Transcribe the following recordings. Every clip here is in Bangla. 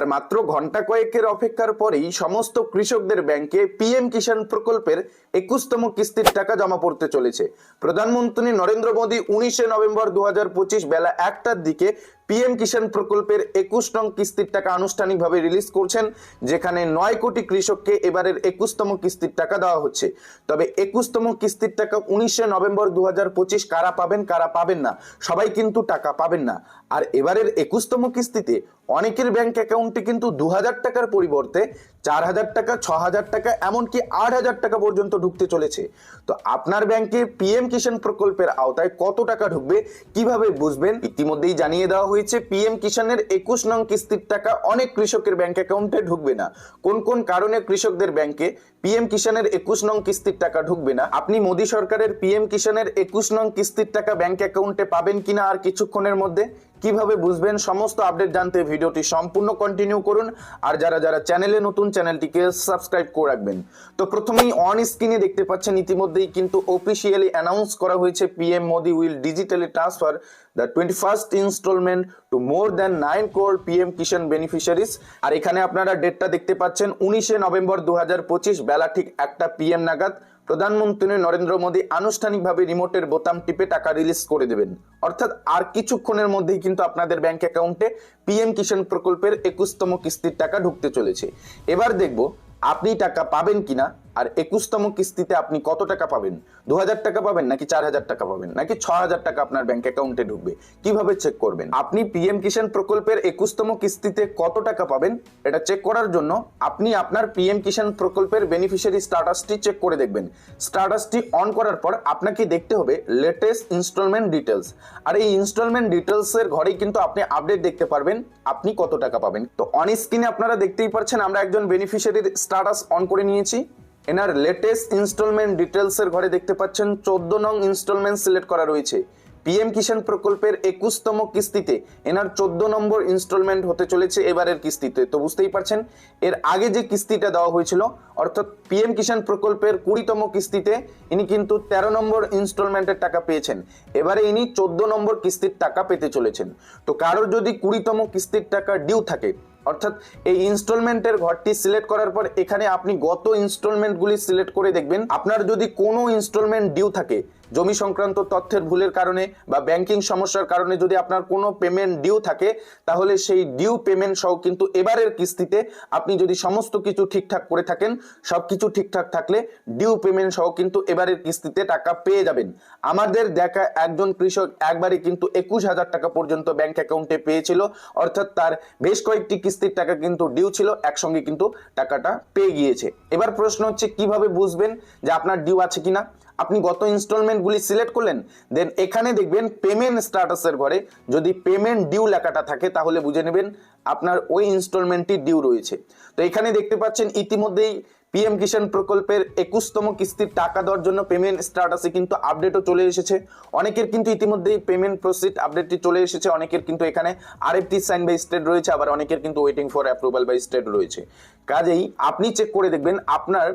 আর মাত্র ঘণ্টা কয়েকের অপেক্ষার পরেই সমস্ত কৃষকদের ব্যাংকে পিএম কিষাণ প্রকল্পের একুশতম কিস্তির টাকা জমা পড়তে চলেছে। প্রধানমন্ত্রী নরেন্দ্র মোদী উনিশে নভেম্বর দু হাজার পঁচিশ বেলা একটার দিকে পিএম কিষাণ প্রকল্পের একুশ নং কিস্তির টাকা আনুষ্ঠানিকভাবে রিলিজ করছেন, যেখানে নয় কোটি কৃষককে এবারের একুশতম কিস্তির টাকা দেওয়া হচ্ছে। তবে একুশতম কিস্তির টাকা উনিশে নভেম্বর দু হাজার পঁচিশ কারা পাবেন কারা পাবেন না, সবাই কিন্তু টাকা পাবেন না। আর এবারের একুশতম কিস্তিতে অনেকের ব্যাংক অ্যাকাউন্টে কিন্তু দু হাজার টাকার পরিবর্তে চার হাজার টাকা ছ হাজার টাকা, এমনকি আট হাজার টাকা পর্যন্ত ঢুকতে চলেছে। তো আপনার ব্যাংকে পিএম কিষাণ প্রকল্পের আওতায় কত টাকা ঢুকবে, কীভাবে বুঝবেন? ইতিমধ্যেই জানিয়ে দেওয়া হয়েছে, পিএম কিষাণের একুশ নং কিস্তির টাকা অনেক কৃষকের ব্যাংক অ্যাকাউন্টে ঢুকবে না। কোন কোন কারণে কৃষকদের ব্যাংকে পিএম কিষাণের একুশ নং কিস্তির টাকা ঢুকবে না। আপনি মোদী সরকারের পিএম কিষাণের একুশ নং কিস্তির টাকা ব্যাংক অ্যাকাউন্টে পাবেন কিনা আর কিছুক্ষণের মধ্যে? কীভাবে বুঝবেন? সমস্ত আপডেট জানতে ভিডিওটি সম্পূর্ণ কন্টিনিউ করুন। আর যারা যারা চ্যানেলে নতুন, চ্যানেলটিকে সাবস্ক্রাইব করে রাখবেন। তো প্রথমেই অন স্ক্রিনে দেখতে পাচ্ছেন ইতিমধ্যেই কিন্তু অফিসিয়ালি অ্যানাউন্স করা হয়েছে PM Modi will digitally transfer the twenty first instalment to more than nine crore PM Kisan beneficiaries আর এখানে আপনারা ডেটটা দেখতে পাচ্ছেন, উনিশে নভেম্বর দু বেলা ঠিক একটা পিএম নাগাদ। প্রধানমন্ত্রী নরেন্দ্র মোদী আনুষ্ঠানিকভাবে রিমোটের বোতাম টিপে টাকা রিলিজ করে দেবেন। অর্থাৎ আর কিছুক্ষণের মধ্যেই কিন্তু আপনাদের ব্যাংক অ্যাকাউন্টে পিএম কিষাণ প্রকল্পের একুশতম কিস্তির টাকা ঢুকতে চলেছে। এবার দেখব, আপনি টাকা পাবেন কিনা? আর একুশতম কিস্তিতে আপনি কত টাকা পাবেন? দু হাজার টাকা পাবেন নাকি চার হাজার টাকা পাবেন? নাকি ছ হাজার টাকা আপনার ব্যাংক অ্যাকাউন্টে ঢুকবে? কীভাবে চেক করবেন? আপনি পিএম কিষাণ প্রকল্পের একুশতম কিস্তিতে কত টাকা পাবেন? এটা চেক করার জন্য আপনি আপনার পিএম কিষাণ প্রকল্পের বেনিফিশিয়ারি স্ট্যাটাসটি চেক করে দেখবেন। স্ট্যাটাসটি অন করার পর আপনাকে দেখতে হবে লেটেস্ট ইনস্টলমেন্ট ডিটেলস আর এই ইনস্টলমেন্ট ডিটেলসের ঘরেই কিন্তু আপনি আপডেট দেখতে পারবেন আপনি কত টাকা পাবেন। তো অন স্ক্রিনে আপনারা দেখতেই পাচ্ছেন আমরা একজন বেনিফিশিয়ারির স্ট্যাটাস অন করে নিয়েছি। এনার লেটেস্ট ইনস্টলমেন্ট ডিটেলসের ঘরে দেখতে পাচ্ছেন, চোদ্দ নং ইনস্টলমেন্ট সিলেক্ট করা রয়েছে। পিএম কিষাণ প্রকল্পের একুশতম কিস্তিতে এনার চোদ্দ নম্বর ইনস্টলমেন্ট হতে চলেছে এবারের কিস্তিতে। তো বুঝতেই পারছেন, এর আগে যে কিস্তিটা দেওয়া হয়েছিল, অর্থাৎ পিএম কিষাণ প্রকল্পের কুড়িতম কিস্তিতে ইনি কিন্তু তেরো নম্বর ইনস্টলমেন্টের টাকা পেয়েছেন। এবারে ইনি চোদ্দ নম্বর কিস্তির টাকা পেতে চলেছেন। তো কারোর যদি কুড়িতম কিস্তির টাকা ডিউ থাকে অর্থাৎ এই ইনস্টলমেন্টের ঘরটি সিলেক্ট করার পর এখানে আপনি গত ইনস্টলমেন্টগুলি সিলেক্ট করে দেখবেন। আপনার যদি কোনো ইনস্টলমেন্ট ডিউ থাকে জমি সংক্রান্ত তথ্যের ভুলের কারণে বা ব্যাংকিং সমস্যার কারণে যদি আপনার কোনো পেমেন্ট ডিউ থাকে, তাহলে সেই ডিউ পেমেন্ট সহ কিন্তু এবারের কিস্তিতে আপনি যদি সমস্ত কিছু ঠিকঠাক করে থাকেন, সব কিছু ঠিকঠাক থাকলে ডিউ পেমেন্ট সহ কিন্তু এবারের কিস্তিতে টাকা পেয়ে যাবেন। আমাদের দেখা একজন কৃষক একবারে কিন্তু একুশ হাজার টাকা পর্যন্ত ব্যাংক অ্যাকাউন্টে পেয়েছিল, অর্থাৎ তার বেশ কয়েকটি কিস্তির টাকা কিন্তু ডিউ ছিল, একসঙ্গে কিন্তু টাকাটা পেয়ে গিয়েছে। এবার প্রশ্ন হচ্ছে, কীভাবে বুঝবেন যে আপনার ডিউ আছে কিনা? আপনি গত ইনস্টলমেন্টগুলি সিলেক্ট করলেন দেন এখানে দেখবেন পেমেন্ট স্ট্যাটাসের ঘরে যদি পেমেন্ট ডিউ লেখাটা থাকে, তাহলে বুঝে নেবেন আপনার ওই ইনস্টলমেন্টটি ডিউ রয়েছে। তো এখানে দেখতে পাচ্ছেন ইতিমধ্যেই পিএম কিষাণ প্রকল্পের একুশতম কিস্তির টাকা দেওয়ার জন্য পেমেন্ট স্ট্যাটাসে কিন্তু আপডেটও চলে এসেছে। অনেকের কিন্তু ইতিমধ্যেই পেমেন্ট প্রসিড আপডেটটি চলে এসেছে, অনেকের কিন্তু এখানে আরএফটি সাইন বাই স্টেট রয়েছে, আবার অনেকের কিন্তু waiting for approval by state রয়েছে। কাজেই আপনি চেক করে দেখবেন আপনার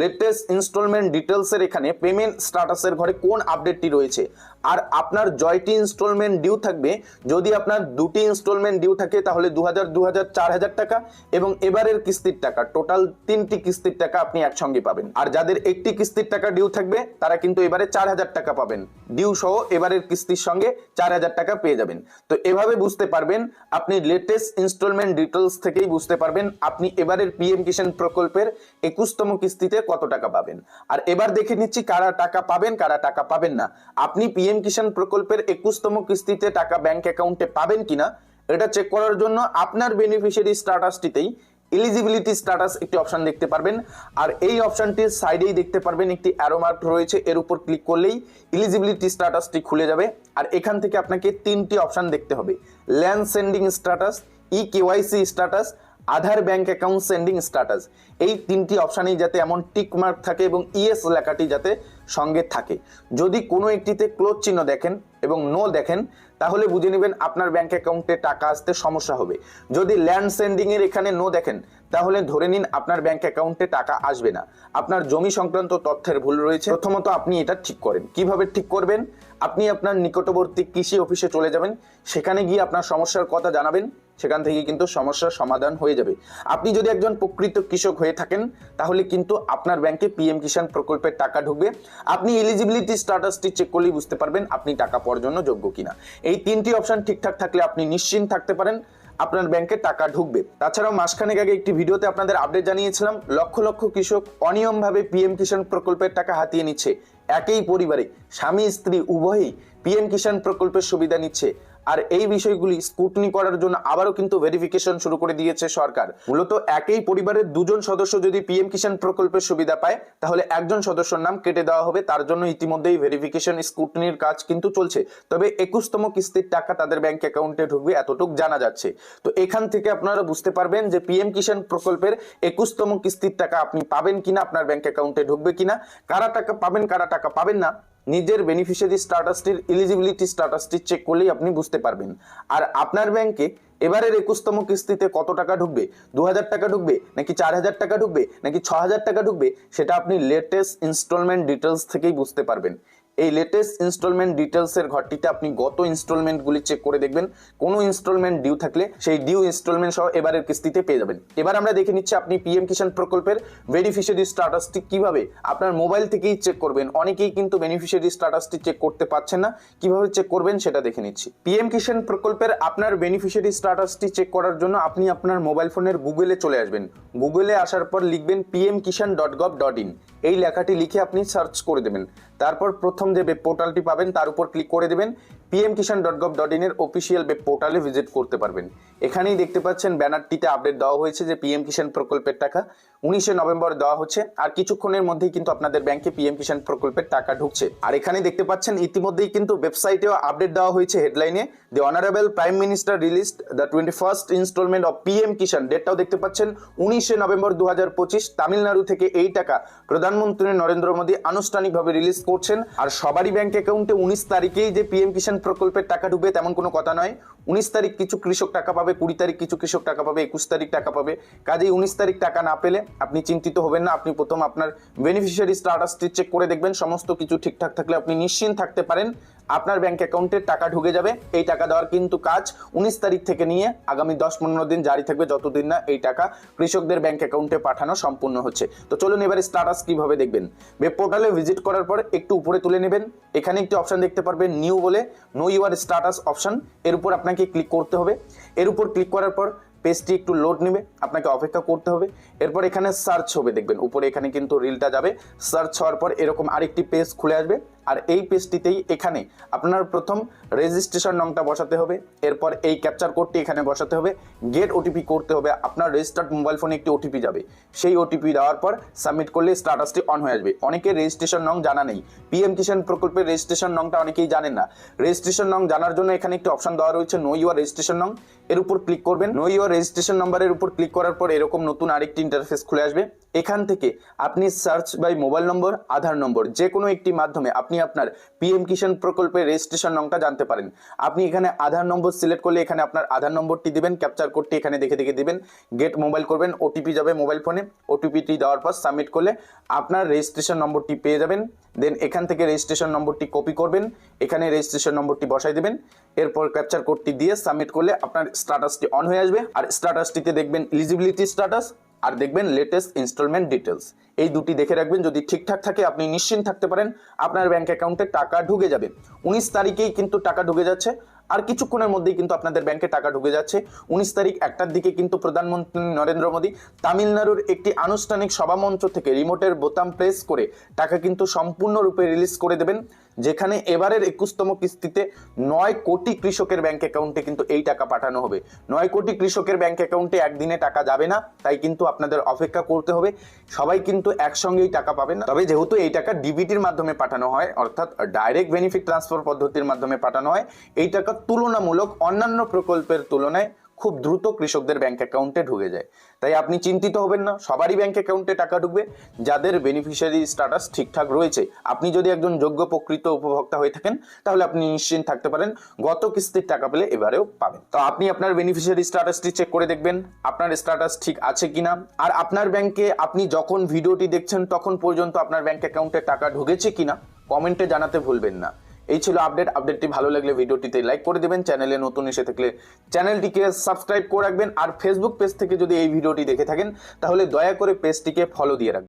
লেটেস্ট ইনস্টলমেন্ট ডিটেলসের এখানে পেমেন্ট স্ট্যাটাসের ঘরে কোন আপডেটটি রয়েছে। আর আপনার জয়টি ইনস্টলমেন্ট ডিউ থাকবে। যদি আপনার দুটি ইনস্টলমেন্ট ডিউ থাকে, তাহলে দু হাজার দু হাজার চার হাজার টাকা এবং এবারের কিস্তির টাকা। টোটাল তিনটি কিস্তির টাকা আপনি একসঙ্গে পাবেন। আর যাদের একটি কিস্তির টাকা ডিউ থাকবে, তারা কিন্তু এবারে চার হাজার টাকা পাবেন। ডিউ সহ এবারের কিস্তির সঙ্গে চার হাজার টাকা পেয়ে যাবেন। তো এভাবে বুঝতে পারবেন, আপনি লেটেস্ট ইনস্টলমেন্ট ডিটেলস থেকেই বুঝতে পারবেন আপনি এবারের পিএম কিষাণ প্রকল্পের একুশতম কিস্তিতে কত টাকা পাবেন। আর এবার দেখে নিচ্ছি কারা টাকা পাবেন, কারা টাকা পাবেন না। আপনি পিএম কিষাণ প্রকল্পের একুশতম কিস্তিতে টাকা ব্যাংক অ্যাকাউন্টে পাবেন কিনা, এটা চেক করার জন্য আপনার বেনিফিশিয়ারি স্ট্যাটাসটিতেই এলিজিবিলিটি স্ট্যাটাস একটি অপশন দেখতে পারবেন। আর এই অপশনটির সাইডেই দেখতে পারবেন একটি অ্যারো মার্ক রয়েছে, এর উপর ক্লিক করলেই এলিজিবিলিটি স্ট্যাটাসটি খুলে যাবে। আর এখান থেকে আপনাকে তিনটি অপশন দেখতে হবে। Land seeding status e KYC status Aadhaar bank account seeding status. এই তিনটি অপশানেই যাতে এমন টিক মার্ক থাকে এবং ইএস লেখাটি যাতে সঙ্গে থাকে। যদি কোনো একটিতে ক্লোজ চিহ্ন দেখেন এবং নো দেখেন, তাহলে বুঝে নেবেন আপনার ব্যাংক অ্যাকাউন্টে টাকা আসতে সমস্যা হবে। যদি ল্যান্ড সেন্ডিং এর এখানে নো দেখেন, তাহলে ধরে নিন আপনার ব্যাংক অ্যাকাউন্টে টাকা আসবে না। আপনার জমি সংক্রান্ত তথ্যের ভুল রয়েছে। প্রথমত আপনি এটা ঠিক করেন। কীভাবে ঠিক করবেন? আপনি আপনার নিকটবর্তী কৃষি অফিসে চলে যাবেন। সেখানে গিয়ে আপনার সমস্যার কথা জানাবেন। সেখান থেকে কিন্তু সমস্যার সমাধান হয়ে যাবে। আপনি যদি একজন প্রকৃত কৃষক হয়ে থাকেন, তাহলে কিন্তু আপনার ব্যাংকে পিএম কিষাণ প্রকল্পের টাকা ঢুকবে। আপনি এলিজিবিলিটি স্ট্যাটাসটি চেক করলেই বুঝতে পারবেন আপনি টাকা পাওয়ার জন্য যোগ্য কিনা। এই তিনটি অপশন ঠিকঠাক থাকলে আপনি নিশ্চিন্ত থাকতে পারেন, আপনার ব্যাংকে টাকা ঢুকবে। তাছাড়াও মাসখানেক আগে একটি ভিডিওতে আপনাদের আপডেট জানিয়েছিলাম, লক্ষ লক্ষ কৃষক অনিয়মভাবে পিএম কিষাণ প্রকল্পের টাকা হাতিয়ে নিচ্ছে। একই পরিবারে স্বামী, স্ত্রী, উভয়ই পিএম কিষাণ প্রকল্পের সুবিধা নিচ্ছে। আর এই বিষয়গুলি স্কুটনি করার জন্য আবারও কিন্তু ভেরিফিকেশন শুরু করে দিয়েছে সরকার। মূলত একই পরিবারের দুজন সদস্য যদি পিএম কিষাণ প্রকল্পের সুবিধা পায়, তাহলে একজন সদস্যর নাম কেটে দেওয়া হবে। তার জন্য ইতিমধ্যেই ভেরিফিকেশন স্কুটনির কাজ কিন্তু চলছে। তবে একুশতম কিস্তির টাকা তাদের ব্যাংক অ্যাকাউন্টে ঢুকবে এতটুক জানা যাচ্ছে। তো এখান থেকে আপনারা বুঝতে পারবেন যে পিএম কিষাণ প্রকল্পের একুশতম কিস্তির টাকা আপনি পাবেন কিনা, আপনার ব্যাংক অ্যাকাউন্টে ঢুকবে কিনা, কারা টাকা পাবেন, কারা টাকা পাবেন না নিজের বেনিফিশিয়ারি স্ট্যাটাসটির এলিজিবিলিটি স্ট্যাটাসটি চেক করলেই আপনি বুঝতে পারবেন। আর আপনার ব্যাংকে এবারের একুশতম কিস্তিতে কত টাকা ঢুকবে? দু হাজার টাকা ঢুকবে? নাকি চার হাজার টাকা ঢুকবে? নাকি ছ হাজার টাকা ঢুকবে? সেটা আপনি লেটেস্ট ইনস্টলমেন্ট ডিটেলস থেকেই বুঝতে পারবেন। এই লেটেস্ট ইনস্টলমেন্ট ডিটেলসের ঘরটিতে আপনি গত ইনস্টলমেন্টগুলি চেক করে দেখবেন। কোনো ইনস্টলমেন্ট ডিউ থাকলে সেই ডিউ ইনস্টলমেন্ট সহ এবারের কিস্তিতে পেয়ে যাবেন। এবার আমরা দেখে নিচ্ছি আপনি পিএম কিষাণ প্রকল্পের বেনিফিশিয়ারি স্ট্যাটাসটি কীভাবে আপনার মোবাইল থেকেই চেক করবেন। অনেকেই কিন্তু বেনিফিশিয়ারি স্ট্যাটাসটি চেক করতে পারছেন না। কীভাবে চেক করবেন সেটা দেখে নিচ্ছি। পিএম কিষাণ প্রকল্পের আপনার বেনিফিশিয়ারি স্ট্যাটাসটি চেক করার জন্য আপনি আপনার মোবাইল ফোনের গুগলে চলে আসবেন। গুগলে আসার পর লিখবেন PM Kisan dot gov dot in এই লেখাটি লিখে আপনি সার্চ করে দেবেন। তারপর প্রথম যে ওয়েব পোর্টালটি পাবেন, তার উপর ক্লিক করে দেবেন। পিএম কিষাণ ডট গভ ডট ইনের অফিসিয়াল ওয়েব পোর্টালে ভিজিট করতে পারবেন। এখানেই দেখতে পাচ্ছেন ব্যানারটিতে আপডেট দেওয়া হয়েছে যে পিএম কিষাণ প্রকল্পের টাকা। উনিশে নভেম্বর দেওয়া হচ্ছে। আর কিছুক্ষণের মধ্যেই কিন্তু আপনাদের ব্যাংকে পিএম কিষাণ প্রকল্পের টাকা ঢুকছে। আর এখানে দেখতে পাচ্ছেন, ইতিমধ্যেই কিন্তু ওয়েবসাইটেও আপডেট দেওয়া হয়েছে হেডলাইনে the honourable prime minister released the twenty first instalment of PM Kisan ডেটটাও দেখতে পাচ্ছেন, উনিশে নভেম্বর দু হাজার পঁচিশ, তামিলনাড়ু থেকে এই টাকা প্রধানমন্ত্রী নরেন্দ্র মোদী আনুষ্ঠানিকভাবে রিলিজ করছেন। আর সবারই ব্যাংক অ্যাকাউন্টে উনিশ তারিখেই যে পিএম কিষাণ প্রকল্পের টাকা ঢুকবে, তেমন কোনো কথা নয়। উনিশ তারিখ কিছু কৃষক টাকা পাবে, কুড়ি তারিখ কিছু কৃষক টাকা পাবে, একুশ তারিখ টাকা পাবে। কাজেই উনিশ তারিখ টাকা না পেলে আপনি চিন্তিত হবেন না, আপনি প্রথম আপনার বেনিফিশিয়ারি স্টাটাসটি চেক করে দেখবেন, সমস্ত কিছু ঠিকঠাক থাকলে আপনি নিশ্চিন্ত থাকতে পারেন। আপনার ব্যাংক অ্যাকাউন্টে টাকা ঢুকে যাবে। এই টাকা দেওয়ার কিন্তু কাজ উনিশ তারিখ থেকে নিয়ে আগামী দশ পনেরো দিন জারি থাকবে যতদিন না এই টাকা কৃষকদের ব্যাংক অ্যাকাউন্টে পাঠানো সম্পূর্ণ হচ্ছে। তো চলুন এবার স্টাটাস কীভাবে দেখবেন। ওয়েব পোর্টালে ভিজিট করার পর একটু উপরে তুলে নেবেন। এখানে একটি অপশন দেখতে পারবেন নিউ বলে নো ইউর স্ট্যাটাস অপশন এর উপর আপনাকে ক্লিক করতে হবে। এর উপর ক্লিক করার পর পেজটি একটু লোড নেবে। আপনাকে অপেক্ষা করতে হবে। এরপর এখানে সার্চ হবে, দেখবেন। উপরে এখানে কিন্তু রিলটা যাবে। সার্চ হওয়ার পর এরকম আরেকটি পেজ খুলে আসবে। আর এই পেজটিতেই এখানে আপনার প্রথম রেজিস্ট্রেশন নংটা বসাতে হবে, এরপর এই ক্যাপচার কোডটি এখানে বসাতে হবে গেট ওটিপি করতে হবে, আপনার রেজিস্টার্ড মোবাইল ফোনে একটি ওটিপি যাবে। সেই ওটিপি দেওয়ার পর সাবমিট করলে স্ট্যাটাসটি অন হয়ে আসবে। অনেকে রেজিস্ট্রেশন নং জানা নেই। পিএম কিষাণ প্রকল্পের রেজিস্ট্রেশন নংটা অনেকেই জানেন না। রেজিস্ট্রেশন নং জানার জন্য এখানে একটি অপশন দেওয়া রয়েছে নো ইউর রেজিস্ট্রেশন নং এর উপর ক্লিক করবেন। নো ইউর রেজিস্ট্রেশন নাম্বারের উপর ক্লিক করার পর এরকম নতুন আরেকটি ইন্টারফেস খুলে আসবে। এখান থেকে আপনি search by mobile number Aadhaar number যে কোনো একটি মাধ্যমে আপনি আপনার পিএম কিষাণ প্রকল্পের রেজিস্ট্রেশন নংটা জানতে পারেন। আপনি এখানে আধার নম্বর সিলেক্ট করলে এখানে আপনার আধার নম্বরটি দিবেন ক্যাপচার কোডটি এখানে দেখে দেখে দিবেন গেট মোবাইল করবেন ওটিপি যাবে মোবাইল ফোনে ওটিপিটি দেওয়ার পর সাবমিট করলে আপনার রেজিস্ট্রেশন নম্বরটি পেয়ে যাবেন। দেন এখান থেকে রেজিস্ট্রেশন নম্বরটি কপি করবেন, এখানে রেজিস্ট্রেশন নম্বরটি বসাই দেবেন, এরপর ক্যাপচার কোডটি দিয়ে সাবমিট করলে আপনার স্ট্যাটাসটি অন হয়ে আসবে। আর স্ট্যাটাসটিতে দেখবেন এলিজিবিলিটি স্ট্যাটাস আর দেখবেন লেটেস্ট ইনস্টলমেন্ট ডিটেলস এই দুটি দেখে রাখবেন, যদি ঠিকঠাক থাকে, আপনি নিশ্চিন্ত থাকতে পারেন, আপনার ব্যাংক অ্যাকাউন্টে টাকা ঢুকে যাবে। উনিশ তারিখেই কিন্তু টাকা ঢুকে যাচ্ছে, আর কিছুক্ষণের মধ্যেই কিন্তু আপনাদের ব্যাংকে টাকা ঢুকে যাচ্ছে। উনিশ তারিখ একটার দিকে কিন্তু প্রধানমন্ত্রী নরেন্দ্র মোদী তামিলনাড়ুর একটি আনুষ্ঠানিক সভামঞ্চ থেকে রিমোটের বোতাম প্রেস করে টাকা কিন্তু সম্পূর্ণরূপে রিলিজ করে দেবেন। যেখানে এবারের একুশতম কিস্তিতে নয় কোটি কৃষকের ব্যাংক অ্যাকাউন্টে কিন্তু এই টাকা পাঠানো হবে। নয় কোটি কৃষকের ব্যাংক অ্যাকাউন্টে একদিনে টাকা যাবে না, তাই কিন্তু আপনাদের অপেক্ষা করতে হবে। সবাই কিন্তু একসঙ্গেই টাকা পাবেন তবে যেহেতু এই টাকা ডিবিটির মাধ্যমে পাঠানো হয়, অর্থাৎ ডাইরেক্ট বেনিফিট ট্রান্সফার পদ্ধতির মাধ্যমে পাঠানো হয়, এই টাকা তুলনামূলক অন্যান্য প্রকল্পের তুলনায় খুব দ্রুত কৃষকদের ব্যাংক অ্যাকাউন্টে ঢুকে যায়। তাই আপনি চিন্তিত হবেন না, সবারই ব্যাংক অ্যাকাউন্টে টাকা ঢুকবে, যাদের বেনিফিশিয়ারি স্ট্যাটাস ঠিকঠাক রয়েছে। আপনি যদি একজন যোগ্য প্রকৃত উপভোক্তা হয়ে থাকেন, তাহলে আপনি নিশ্চিন্ত থাকতে পারেন, গত কিস্তির টাকা পেলে এবারেও পাবেন। তো আপনি আপনার বেনিফিশিয়ারি স্ট্যাটাসটি চেক করে দেখবেন, আপনার স্ট্যাটাস ঠিক আছে কিনা। আর আপনার ব্যাংকে আপনি যখন ভিডিওটি দেখছেন, তখন পর্যন্ত আপনার ব্যাংক অ্যাকাউন্টে টাকা ঢুকেছে কিনা কমেন্টে জানাতে ভুলবেন না। এই ছিল আপডেট আপডেটটি ভালো লাগলে ভিডিওটিতে লাইক করে দেবেন। চ্যানেলে নতুন এসে থাকলে চ্যানেলটিকে সাবস্ক্রাইব করে রাখবেন। আর ফেসবুক পেজ থেকে যদি এই ভিডিওটি দেখে থাকেন, তাহলে দয়া করে পেজটিকে ফলো দিয়ে রাখবেন।